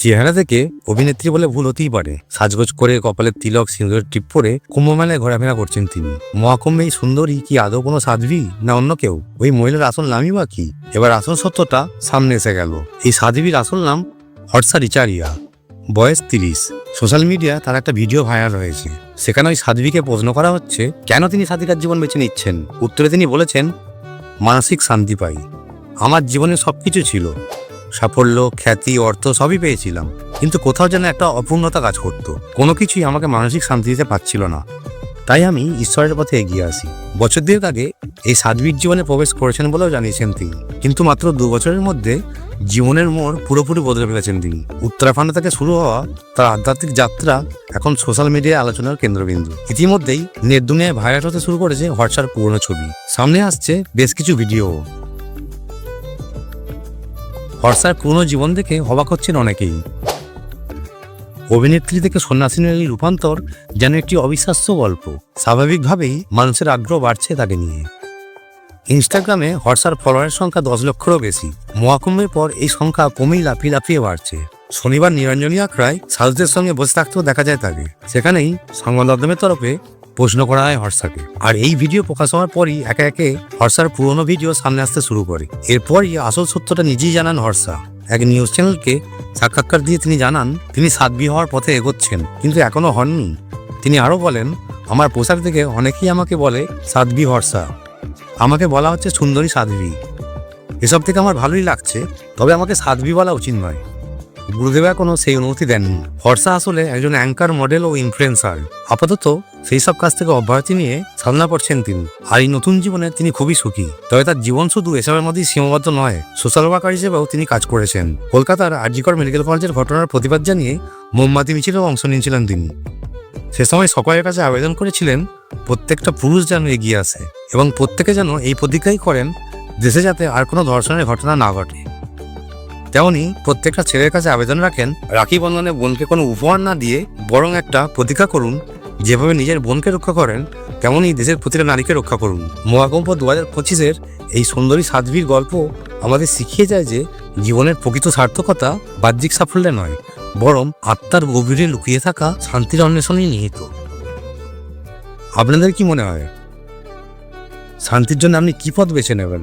চেহারা থেকে অভিনেত্রী বলে ভুল হতেই পারে। সাজগোজ করে কপালের তিলক, সিঁদুরের টিপ পরে কুম্ভমেলায় ঘোরাফেরা করছেন তিনি। মহাকুম্ভে এই সুন্দরী কি আদৌ কোনো সাধ্বী, না অন্য কেউ? ওই মহিলার আসল নামই বা কি? এবার আসল সত্যটা সামনে এসে গেল। এই সাধ্বীর আসল নাম হর্ষা রিচারিয়া। বয়স তিরিশ। সোশ্যাল মিডিয়া তার একটা ভিডিও ভাইরাল হয়েছে। সেখানে ওই সাধ্বীকে প্রশ্ন করা হচ্ছে, কেন তিনি সাধিকার জীবন বেছে নিচ্ছেন? উত্তরে তিনি বলেছেন, মানসিক শান্তি পাই। আমার জীবনে সব কিছু ছিল। সাফল্য, খ্যাতি, অর্থ সবই পেয়েছিলাম। কিন্তু কোথাও যেন একটা অপূর্ণতা কাজ করতো। কোনো কিছুই আমাকে মানসিক শান্তি দিতে পারছিল না। তাই আমি ঈশ্বরের পথে এগিয়ে আসি। বছর দুয়েক আগে এই সাধ্বীর জীবনে প্রবেশ করেছেন বলেও জানিয়েছেন তিনি। কিন্তু মাত্র দু বছরের মধ্যে জীবনের মোড় পুরোপুরি বদলে ফেলেছেন তিনি। উত্তরাখণ্ড থেকে শুরু হওয়া তার আধ্যাত্মিক যাত্রা এখন সোশ্যাল মিডিয়ায় আলোচনার কেন্দ্রবিন্দু। ইতিমধ্যেই নেট দুনিয়ায় ভাইরাল হতে শুরু করেছে হোয়াটসঅ্যাপ পুরনো ছবি। সামনে আসছে বেশ কিছু ভিডিও। হর্ষার পুরনো জীবন দেখে অবাক হচ্ছেন অনেকেই। অভিনেত্রী থেকে সন্ন্যাসিনীর এই রূপান্তর যেন একটি অবিশ্বাস্য গল্প। স্বাভাবিকভাবেই মানুষের আগ্রহ বাড়ছে তাকে নিয়ে। ইনস্টাগ্রামে হর্ষার ফলোয়ারের সংখ্যা দশ লক্ষেরও বেশি। মহাকুম্ভের পর এই সংখ্যা কমেই লাফিয়ে লাফিয়ে বাড়ছে। শনিবার নিরঞ্জনী আখড়ায় সাউথদের সঙ্গে বসে থাকতেও দেখা যায় তাকে। সেখানেই সংবাদ মাধ্যমের তরফে প্রশ্ন করা হয় হর্ষাকে। আর এই ভিডিও প্রকাশ হওয়ার পরই একে একে হর্ষার পুরনো ভিডিও সামনে আসতে শুরু করে। এরপরই আসল সত্যটা নিজেই জানান হর্ষা। এক নিউজ চ্যানেলকে সাক্ষাৎকার দিয়ে তিনি জানান, তিনি সাধ্বী হওয়ার পথে এগোচ্ছেন, কিন্তু এখনও হননি। তিনি আরও বলেন, আমার পোশাক থেকে অনেকেই আমাকে বলে সাধ্বী হর্ষা। আমাকে বলা হচ্ছে সুন্দরী সাধ্বী এসব থেকে আমার ভালোই লাগছে, তবে আমাকে সাধ্বী বলা উচিত নয়। গুরুদেব এখনও সেই অনুমতি দেননি। হর্ষা আসলে একজন অ্যাঙ্কার, মডেল ও ইনফ্লুয়েন্সার আপাতত সেই সব কাজ থেকে অব্যাহতি নিয়ে সামনা করছেন তিনি। আর এই নতুন জীবনে তিনি খুবই সুখী। তবে তার জীবন শুধু এসবের মধ্যেই সীমাবদ্ধ নয় সোশ্যাল ওয়ার্কার হিসেবেও তিনি কাজ করেছেন। কলকাতার আরজিকর মেডিকেল কলেজের ঘটনার প্রতিবাদ জানিয়ে মোমবাতি, মিছিলেও অংশ নিয়েছিলেন তিনি। সে সময় সকলের কাছে আবেদন করেছিলেন, প্রত্যেকটা পুরুষ যেন এগিয়ে আসে এবং প্রত্যেকে যেন এই প্রতিজ্ঞাই করেন, দেশে যাতে আর কোনো ধর্ষণের ঘটনা না ঘটে। তেমনি প্রত্যেকটা ছেলের কাছে আবেদন রাখেন, রাখি বন্ধনে বোনকে কোনো উপহার না দিয়ে বরং একটা প্রতীক্ষা করুন, যেভাবে নিজের বোনকে রক্ষা করেন তেমনই দেশের প্রতিটা নারীকে রক্ষা করুন। মহাকম্প দু হাজার পঁচিশের এই সুন্দরী সাধ্বীর গল্প আমাদের শিখিয়ে যায় যে জীবনের প্রকৃত সার্থকতা বাহ্যিক সাফল্যে নয়, বরং আত্মার গভীরে লুকিয়ে থাকা শান্তির অন্বেষণেই নিহিত। আপনাদের কি মনে হয়? শান্তির জন্য আপনি কী পথ বেছে নেবেন?